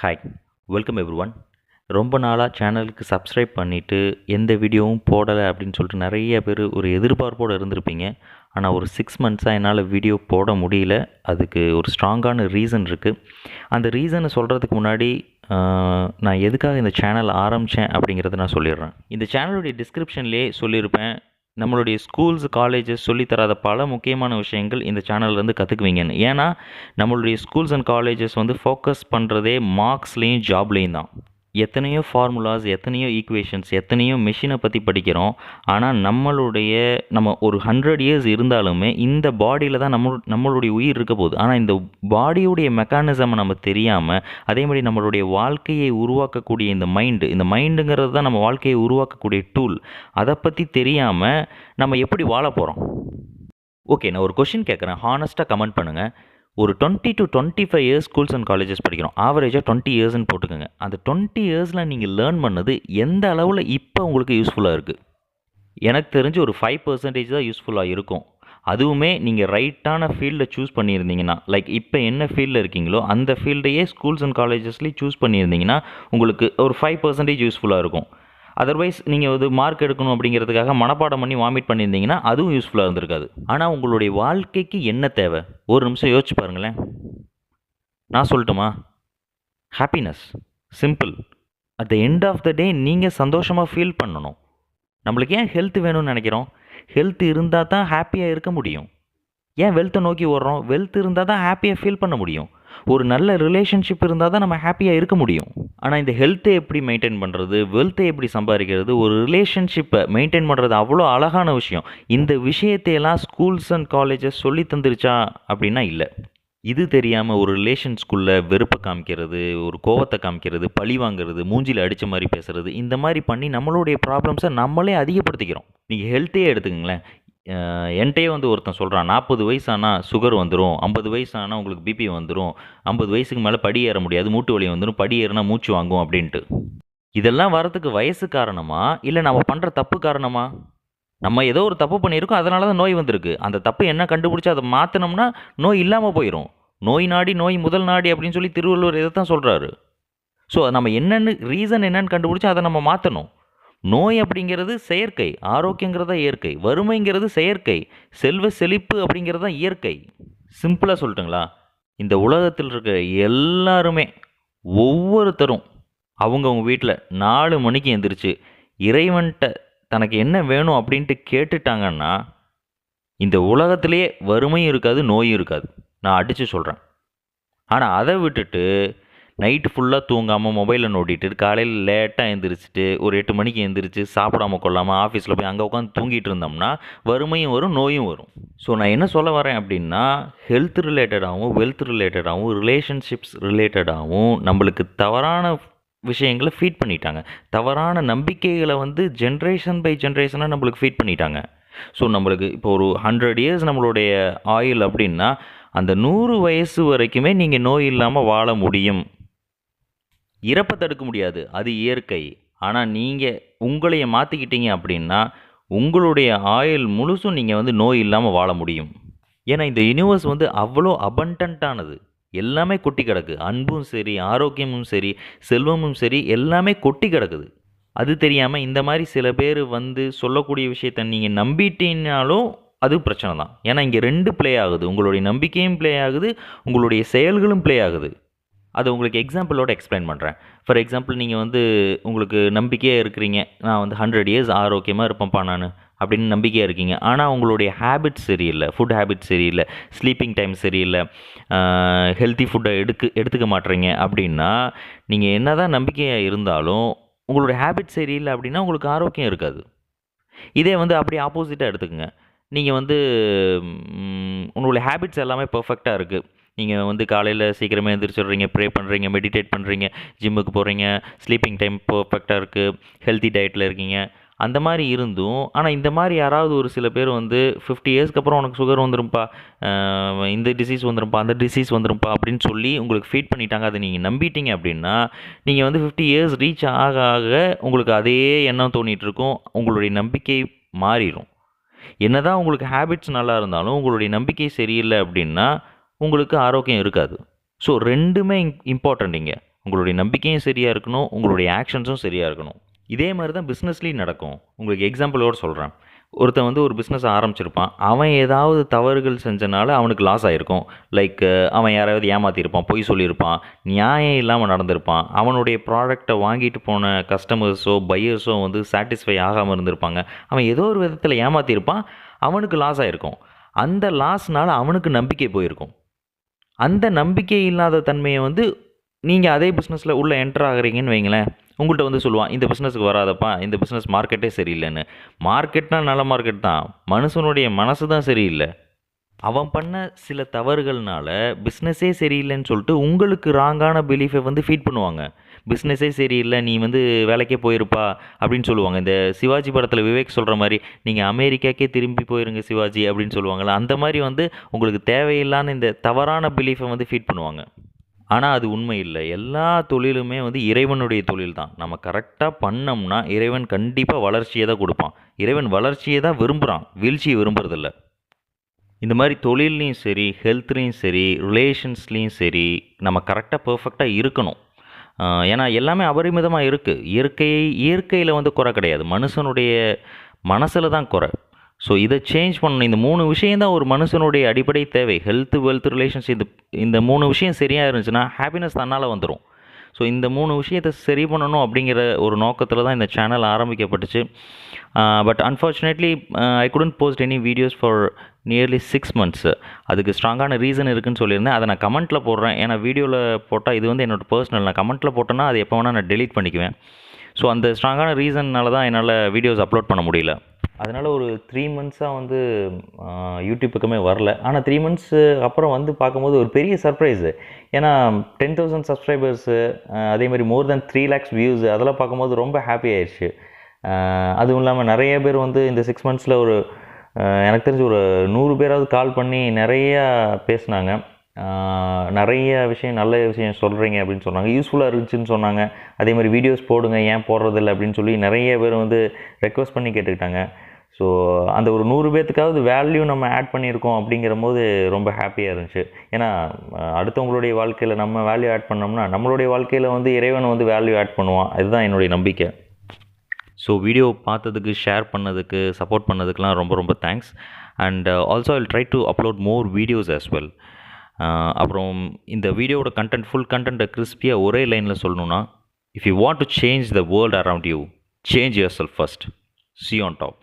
Hi welcome every one ரொம்ப நாளாக சேனலுக்கு சப்ஸ்கிரைப் பண்ணிவிட்டு எந்த வீடியோவும் போடலை அப்படின்னு சொல்லிட்டு நிறைய பேர் ஒரு எதிர்பார்ப்போடு இருந்திருப்பீங்க. ஆனால் ஒரு சிக்ஸ் மந்த்ஸாக என்னால் வீடியோ போட முடியல. அதுக்கு ஒரு ஸ்ட்ராங்கான ரீசன் இருக்குது அந்த ரீசனை சொல்கிறதுக்கு முன்னாடி நான் எதுக்காக இந்த சேனல் ஆரம்பித்தேன் அப்படிங்கிறத நான் சொல்லிடுறேன். இந்த சேனலுடைய டிஸ்கிரிப்ஷன்லேயே சொல்லியிருப்பேன். நம்மளுடைய ஸ்கூல்ஸ் காலேஜஸ் சொல்லித்தராத பல முக்கியமான விஷயங்கள் இந்த சேனல்லேருந்து கற்றுக்குவீங்கன்னு ஏன்னா நம்மளுடைய ஸ்கூல்ஸ் அண்ட் காலேஜஸ் வந்து ஃபோக்கஸ் பண்ணுறதே மார்க்ஸ்லேயும் ஜாப்லேயும் தான். எத்தனையோ ஃபார்முலாஸ் எத்தனையோ ஈக்குவேஷன்ஸ் எத்தனையோ மெஷினை பற்றி படிக்கிறோம். ஆனால் நம்மளுடைய நம்ம ஒரு ஹண்ட்ரட் இயர்ஸ் இருந்தாலுமே இந்த பாடியில் தான் நம்ம நம்மளுடைய உயிர் இருக்க போகுது. ஆனால் இந்த பாடியுடைய மெக்கானிசமை நம்ம தெரியாமல் அதே மாதிரி நம்மளுடைய வாழ்க்கையை உருவாக்கக்கூடிய இந்த மைண்டு இந்த மைண்டுங்கிறது தான் நம்ம வாழ்க்கையை உருவாக்கக்கூடிய டூல் அதை பற்றி தெரியாமல் நம்ம எப்படி வாழ போகிறோம் ஓகே நான் ஒரு கொஷின் கேட்குறேன் ஹானஸ்ட்டாக கமெண்ட் பண்ணுங்கள் ஒரு twenty to twenty five years schools and colleges படிக்கிறோம் ஆவரேஜாக டுவெண்ட்டி இயர்ஸ்னு போட்டுக்கோங்க. அந்த டுவெண்ட்டி இயர்ஸில் நீங்கள் லேர்ன் பண்ணது எந்த அளவில் இப்போ உங்களுக்கு யூஸ்ஃபுல்லாக இருக்குது எனக்கு தெரிஞ்சு ஒரு ஃபைவ் பர்சன்டேஜ் தான் யூஸ்ஃபுல்லாக இருக்கும். அதுவுமே நீங்கள் ரைட்டான ஃபீல்டை சூஸ் பண்ணியிருந்தீங்கன்னா லைக் இப்போ என்ன ஃபீல்டில் இருக்கீங்களோ அந்த ஃபீல்டையே ஸ்கூல்ஸ் அண்ட் காலேஜஸ்லேயும் சூஸ் பண்ணியிருந்தீங்கன்னா உங்களுக்கு ஒரு ஃபைவ் பர்சன்டேஜ் யூஸ்ஃபுல்லாக இருக்கும். அதர்வைஸ் நீங்கள் வந்து மார்க் எடுக்கணும் அப்படிங்கிறதுக்காக மனப்பாடம் பண்ணி வாமிட் பண்ணியிருந்தீங்கன்னா அதுவும் யூஸ்ஃபுல்லாக இருந்திருக்காது. ஆனால் உங்களுடைய வாழ்க்கைக்கு என்ன தேவை? ஒரு நிமிஷம் யோசிச்சு பாருங்களேன். நான் சொல்லட்டுமா? Happiness simple at the end of the day நீங்கள் சந்தோஷமாக ஃபீல் பண்ணணும். நம்மளுக்கு ஏன் ஹெல்த் வேணும்னு நினைக்கிறோம்? ஹெல்த் இருந்தால் தான் ஹாப்பியாக இருக்க முடியும். ஏன் வெல்த்தை நோக்கி ஓடுறோம்? வெல்த் இருந்தால் தான் ஹாப்பியாக ஃபீல் பண்ண முடியும். ஒரு நல்ல ரிலேஷன்ஷிப் இருந்தால் தான் நம்ம ஹாப்பியாக இருக்க முடியும். ஆனால் இந்த ஹெல்த்தை எப்படி மெயின்டைன் பண்ணுறது வெல்த்தை எப்படி சம்பாதிக்கிறது ஒரு ரிலேஷன்ஷிப்பை மெயின்டைன் பண்ணுறது அவ்வளோ அழகான விஷயம். இந்த விஷயத்தையெல்லாம் ஸ்கூல்ஸ் அண்ட் காலேஜஸ் சொல்லி தந்துருச்சா அப்படின்னா இல்லை. இது தெரியாமல் ஒரு ரிலேஷன்ஸ்குள்ளே வெறுப்பை காமிக்கிறது ஒரு கோவத்தை காமிக்கிறது பழி வாங்குறது மூஞ்சியில் அடித்த மாதிரி பேசுகிறது இந்த மாதிரி பண்ணி நம்மளுடைய ப்ராப்ளம்ஸை நம்மளே அதிகப்படுத்திக்கிறோம். நீங்கள் ஹெல்த்தையே எடுத்துக்கங்களேன். என்கிட்டயே வந்து ஒருத்தன் சொல்கிறான் நாற்பது வயசு ஆனால் சுகர் வந்துடும் ஐம்பது வயசு ஆனால் உங்களுக்கு பிபி வந்துடும் ஐம்பது வயசுக்கு மேலே படி ஏற முடியாது மூட்டு வலி வந்துடும் படி ஏறினா மூச்சு வாங்கும் அப்படின்ட்டு. இதெல்லாம் வரதுக்கு வயசு காரணமா? இல்லை நம்ம பண்ணுற தப்பு காரணமா? நம்ம ஏதோ ஒரு தப்பு பண்ணியிருக்கோம் அதனால தான் நோய் வந்திருக்கு. அந்த தப்பு என்ன கண்டுபிடிச்சி அதை மாற்றினோம்னா நோய் இல்லாமல் போயிடும் நோய் நாடி நோய் முதல் நாடி அப்படின்னு சொல்லி திருவள்ளுவர் இதை தான் சொல்கிறாரு ஸோ நம்ம என்னென்னு ரீசன் என்னன்னு கண்டுபிடிச்சி அதை நம்ம மாற்றணும் நோய் அப்படிங்கிறது செயற்கை ஆரோக்கியங்கிறது தான் இயற்கை. வறுமைங்கிறது செயற்கை செல்வ செழிப்பு அப்படிங்கிறது தான் இயற்கை. சிம்பிளாக சொல்லட்டுங்களா? இந்த உலகத்தில் இருக்க எல்லாருமே ஒவ்வொருத்தரும் அவங்கவுங்க வீட்டில் நாலு மணிக்கு எந்திரிச்சு இறைவன்கிட்ட தனக்கு என்ன வேணும் அப்படின்ட்டு கேட்டுட்டாங்கன்னா இந்த உலகத்திலேயே வறுமையும் இருக்காது நோயும் இருக்காது. நான் அடித்து சொல்கிறேன் ஆனால் அதை விட்டுட்டு நைட்டு ஃபுல்லாக தூங்காமல் மொபைலில் நோட்டிட்டு காலையில் லேட்டாக எழுந்திரிச்சிட்டு ஒரு எட்டு மணிக்கு எழுந்திரிச்சு சாப்பிடாம கொள்ளாமல் ஆஃபீஸில் போய் அங்கே உட்காந்து தூங்கிட்டு இருந்தோம்னா வறுமையும் வரும் நோயும் வரும். ஸோ நான் என்ன சொல்ல வரேன் அப்படின்னா ஹெல்த் ரிலேட்டடாகவும் வெல்த் ரிலேட்டடாகவும் ரிலேஷன்ஷிப்ஸ் ரிலேட்டடாகவும் நம்மளுக்கு தவறான விஷயங்களை ஃபீட் பண்ணிட்டாங்க. தவறான நம்பிக்கைகளை வந்து ஜென்ரேஷன் பை ஜென்ரேஷனாக நம்மளுக்கு ஃபீட் பண்ணிட்டாங்க. ஸோ நம்மளுக்கு இப்போ ஒரு ஹண்ட்ரட் இயர்ஸ் நம்மளுடைய ஆயில் அப்படின்னா அந்த நூறு வயசு வரைக்குமே நீங்கள் நோய் இல்லாமல் வாழ முடியும். இறப்பை தடுக்க முடியாது. அது இயற்கை. ஆனால் நீங்கள் உங்களைய மாற்றிக்கிட்டீங்க அப்படின்னா உங்களுடைய ஆயுள் முழுசும் நீங்கள் வந்து நோய் இல்லாமல் வாழ முடியும். ஏன்னா இந்த யூனிவர்ஸ் வந்து அவ்வளோ அபண்டன்ட்டானது எல்லாமே கொட்டி கிடக்கு. அன்பும் சரி ஆரோக்கியமும் சரி செல்வமும் சரி எல்லாமே கொட்டி கிடக்குது. அது தெரியாமல் இந்த மாதிரி சில பேர் வந்து சொல்லக்கூடிய விஷயத்த நீங்கள் நம்பிட்டீங்கனாலும் அது பிரச்சனை தான். ஏன்னா இங்கே ரெண்டு ப்ளே ஆகுது. உங்களுடைய நம்பிக்கையும் ப்ளே ஆகுது. உங்களுடைய செயல்களும் ப்ளே ஆகுது. அதை உங்களுக்கு எக்ஸாம்பிளோட எக்ஸ்பிளைன் பண்ணுறேன் ஃபார் எக்ஸாம்பிள் நீங்கள் வந்து உங்களுக்கு நம்பிக்கையாக இருக்கிறீங்க. நான் வந்து ஹண்ட்ரட் இயர்ஸ் ஆரோக்கியமாக இருப்பேன்ப்பா நான் அப்படின்னு நம்பிக்கையாக இருக்கீங்க. ஆனால் உங்களுடைய ஹேபிட்ஸ் சரியில்லை ஃபுட் ஹேபிட்ஸ் சரியில்லை ஸ்லீப்பிங் டைம் சரியில்லை ஹெல்த்தி ஃபுட்டை எடுக்க எடுத்துக்க மாட்றீங்க அப்படின்னா நீங்கள் என்ன தான் நம்பிக்கையாக இருந்தாலும் உங்களுடைய ஹேபிட் சரியில்லை அப்படின்னா உங்களுக்கு ஆரோக்கியம் இருக்காது. இதே வந்து அப்படியே ஆப்போசிட்டாக எடுத்துக்கங்க. நீங்கள் வந்து உங்களுடைய ஹேபிட்ஸ் எல்லாமே பர்ஃபெக்டாக இருக்குது நீங்கள் வந்து காலையில் சீக்கிரமே எழுந்திரிச்சிடுறீங்க ப்ரே பண்ணுறீங்க மெடிடேட் பண்ணுறீங்க ஜிம்முக்கு போகிறீங்க ஸ்லீப்பிங் டைம் பர்ஃபெக்டாக இருக்குது ஹெல்த்தி டயட்டில் இருக்கீங்க. அந்த மாதிரி இருந்தும் ஆனால் இந்த மாதிரி யாராவது ஒரு சில பேர் வந்து ஃபிஃப்டி இயர்ஸ்க்கு அப்புறம் உனக்கு சுகர் வந்துடும்ப்பா இந்த டிசீஸ் வந்துரும்ப்பா அந்த டிசீஸ் வந்துடும்ப்பா அப்படின்னு சொல்லி உங்களுக்கு ஃபீட் பண்ணிட்டாங்க அதை நீங்கள் நம்பிட்டீங்க அப்படின்னா நீங்கள் வந்து ஃபிஃப்டி இயர்ஸ் ரீச் ஆக ஆக உங்களுக்கு அதே எண்ணம் தோணிகிட்டு இருக்கும் உங்களுடைய நம்பிக்கை மாறிடும் என்னதான் உங்களுக்கு ஹேபிட்ஸ் நல்லா இருந்தாலும் உங்களுடைய நம்பிக்கை சரியில்லை அப்படின்னா உங்களுக்கு ஆரோக்கியம் இருக்காது. ஸோ ரெண்டுமே இம்பார்ட்டண்ட் இங்கே. உங்களுடைய நம்பிக்கையும் சரியாக இருக்கணும் உங்களுடைய ஆக்ஷன்ஸும் சரியாக இருக்கணும். இதே மாதிரி தான் பிஸ்னஸ்லேயும் நடக்கும். உங்களுக்கு எக்ஸாம்பிளோடு சொல்கிறேன் ஒருத்தன் வந்து ஒரு பிஸ்னஸ் ஆரம்பிச்சிருப்பான். அவன் ஏதாவது தவறுகள் செஞ்சனால அவனுக்கு லாஸ் ஆகிருக்கும் லைக் அவன் யாராவது ஏமாற்றிருப்பான் பொய் சொல்லியிருப்பான் நியாயம் இல்லாமல் நடந்திருப்பான். அவனுடைய ப்ராடக்டை வாங்கிட்டு போன கஸ்டமர்ஸோ பையர்ஸோ வந்து சாட்டிஸ்ஃபை ஆகாமல் இருந்திருப்பாங்க. அவன் ஏதோ ஒரு விதத்தில் ஏமாற்றிருப்பான் அவனுக்கு லாஸ் ஆகிருக்கும் அந்த லாஸ்னால் அவனுக்கு நம்பிக்கை போயிருக்கும். அந்த நம்பிக்கை இல்லாத தன்மையை வந்து நீங்கள் அதே பிஸ்னஸில் உள்ளே என்டர் ஆகிறீங்கன்னு வைங்களேன். உங்கள்கிட்ட வந்து சொல்லுவான் இந்த பிஸ்னஸுக்கு வராதப்பா இந்த பிஸ்னஸ் மார்க்கெட்டே சரியில்லைன்னு. மார்க்கெட்னால் நல்ல மார்க்கெட் தான். மனுஷனுடைய மனசு தான் சரியில்லை. அவன் பண்ண சில தவறுகள்னால பிஸ்னஸே சரியில்லைன்னு சொல்லிட்டு உங்களுக்கு ராங்கான பிலீஃபை வந்து ஃபீட் பண்ணுவாங்க. பிஸ்னஸே சரியில்லை நீ வந்து வேலைக்கே போயிருப்பா அப்படின்னு சொல்லுவாங்க. இந்த சிவாஜி படத்தில் விவேக் சொல்கிற மாதிரி நீங்கள் அமெரிக்காக்கே திரும்பி போயிருங்க சிவாஜி அப்படின்னு சொல்லுவாங்கள்ல அந்த மாதிரி வந்து உங்களுக்கு தேவையில்லான இந்த தவறான பிலீஃபை வந்து ஃபீட் பண்ணுவாங்க. ஆனால் அது உண்மை இல்லை. எல்லா தொழிலுமே வந்து இறைவனுடைய தொழில் தான். நம்ம கரெக்டாக பண்ணோம்னா இறைவன் கண்டிப்பாக வளர்ச்சியை தான் கொடுப்பான். இறைவன் வளர்ச்சியை தான் விரும்புகிறான் வீழ்ச்சியை விரும்புறதில்ல. இந்த மாதிரி தொழில்லையும் சரி ஹெல்த்லேயும் சரி ரிலேஷன்ஸ்லேயும் சரி நம்ம கரெக்டாக பர்ஃபெக்டாக இருக்கணும். ஏன்னா எல்லாமே அபரிமிதமாக இருக்குது இயற்கையை இயற்கையில் வந்து குறை கிடையாது. மனுஷனுடைய மனசில் தான் குறை. ஸோ இதை சேஞ்ச் பண்ணணும். இந்த மூணு விஷயம் தான் ஒரு மனுஷனுடைய அடிப்படை தேவை. ஹெல்த் வெல்த் ரிலேஷன்ஸ் இந்த இந்த மூணு விஷயம் சரியாக இருந்துச்சுன்னா ஹாப்பினஸ் தன்னால் வந்துடும் ஸோ இந்த மூணு விஷயத்தை சரி பண்ணணும் அப்படிங்கிற ஒரு நோக்கத்தில் தான் இந்த channel ஆரம்பிக்கப்பட்டுச்சு. But unfortunately I couldn't post any videos for nearly six months அதுக்கு ஸ்ட்ராங்கான ரீசன் இருக்குன்னு சொல்லியிருந்தேன். அதை நான் கமெண்ட்டில் போடுறேன். ஏன்னா வீடியோவில் போட்டால் இது வந்து என்னோடய பர்சனல் நான் கமெண்ட்டில் போட்டேன்னா அது எப்போ வேணால் நான் டெலீட் பண்ணிக்குவேன். ஸோ அந்த ஸ்ட்ராங்கான ரீசன்னால தான் என்னால் வீடியோஸ் அப்லோட் பண்ண முடியல. அதனால் ஒரு த்ரீ மந்த்ஸாக வந்து யூடியூப் பக்கமே வரல. ஆனால் த்ரீ மந்த்ஸு அப்புறம் வந்து பார்க்கும்போது ஒரு பெரிய சர்ப்ரைஸு ஏன்னா டென் தௌசண்ட் சப்ஸ்கிரைபர்ஸு அதே மாதிரி more than three lakhs views அதெல்லாம் பார்க்கும்போது ரொம்ப ஹாப்பி ஆயிடுச்சு. அதுவும் இல்லாமல் நிறைய பேர் வந்து இந்த சிக்ஸ் மந்த்ஸில் ஒரு எனக்கு தெரிஞ்சு ஒரு நூறு பேராவது கால் பண்ணி நிறையா பேசினாங்க. நிறைய விஷயம் நல்ல விஷயம் சொல்கிறீங்க அப்படின்னு சொன்னாங்க. யூஸ்ஃபுல்லாக இருந்துச்சுன்னு சொன்னாங்க. அதே மாதிரி வீடியோஸ் போடுங்க ஏன் போடுறதில்ல அப்படின்னு சொல்லி நிறைய பேர் வந்து ரெக்வஸ்ட் பண்ணி கேட்டுக்கிட்டாங்க. ஸோ அந்த ஒரு நூறு பேர்த்துக்காவது வேல்யூ நம்ம ஆட் பண்ணியிருக்கோம் அப்படிங்கிற போது ரொம்ப ஹாப்பியாக இருந்துச்சு. ஏன்னா அடுத்தவங்களுடைய வாழ்க்கையில் நம்ம வேல்யூ ஆட் பண்ணோம்னா நம்மளுடைய வாழ்க்கையில் வந்து இறைவன் வந்து வேல்யூ ஆட் பண்ணுவான். இதுதான் என்னுடைய நம்பிக்கை. ஸோ வீடியோ பார்த்ததுக்கு ஷேர் பண்ணதுக்கு சப்போர்ட் பண்ணதுக்கெலாம் ரொம்ப ரொம்ப thanks and also I'll try to upload more videos as well அப்புறம் இந்த வீடியோவோட கண்டென்ட் ஃபுல் கண்டென்ட்டை கிறிஸ்பியாக ஒரே லைனில் சொல்லணுன்னா if you want to change the world around you change yourself first see on top